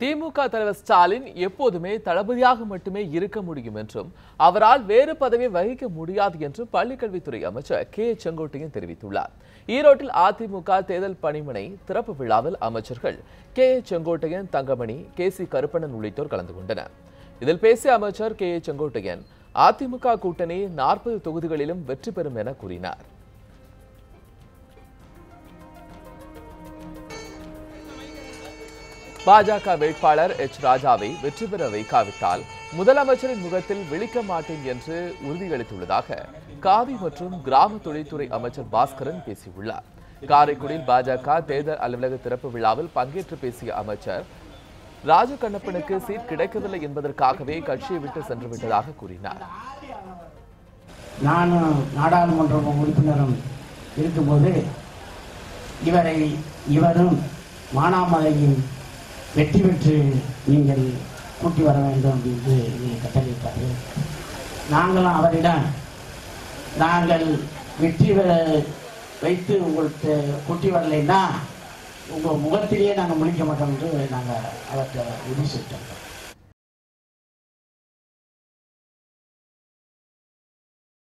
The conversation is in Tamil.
திமுக தலைவர் ஸ்டாலின் எப்போதுமே தளபதியாக மட்டுமே இருக்க முடியும் என்றும் அவரால் வேறு பதவியை வகிக்க முடியாது என்றும் பள்ளிக்கல்வித்துறை அமைச்சர் கே. செங்கோட்டையன் தெரிவித்துள்ளார். ஈரோட்டில் அதிமுக தேர்தல் பணிமனை திறப்பு விழாவில் அமைச்சர்கள் K. Sengottaiyan Thangamani K. C. Karuppannan உள்ளிட்டோர் கலந்து கொண்டனர். இதில் பேசிய அமைச்சர் கே. செங்கோட்டையன் அதிமுக கூட்டணி நாற்பது தொகுதிகளிலும் வெற்றி பெறும் என கூறினார். பாஜக வேட்பாளர் எச் ராஜாவை வெற்றி பெற வைக்காவிட்டால் முதலமைச்சரின் முகத்தில் விழிக்க மாட்டேன் என்று உறுதியளித்துள்ளதாக காவி மற்றும் கிராம தொழில்துறை அமைச்சர் பாஸ்கரன் பேசியுள்ளார். காரைக்குடியில் பாஜக தேர்தல் அலுவலக திறப்பு விழாவில் பங்கேற்று பேசிய அமைச்சர் ராஜகண்ணப்பனுக்கு சீட் கிடைக்கவில்லை என்பதற்காகவே கட்சியை விட்டு சென்று விட்டதாக கூறினார். நானும் நாடாளுமன்ற உறுப்பினரும் இருக்கும்போது இவரை இவரும் மானாமலையின் வெற்றி பெற்று நீங்கள் கூட்டி வர வேண்டும் அப்படின்னு நீங்கள் கட்டளையிட்டார்கள். நாங்களும் அவரிடம் நாங்கள் வெற்றி பெற வைத்து உங்களுக்கு கூட்டி வரலைன்னா உங்கள் முகத்திலேயே நாங்கள் முழிக்க மாட்டோம் என்று நாங்கள் அவர்கிட்ட உறுதி செய்தோம்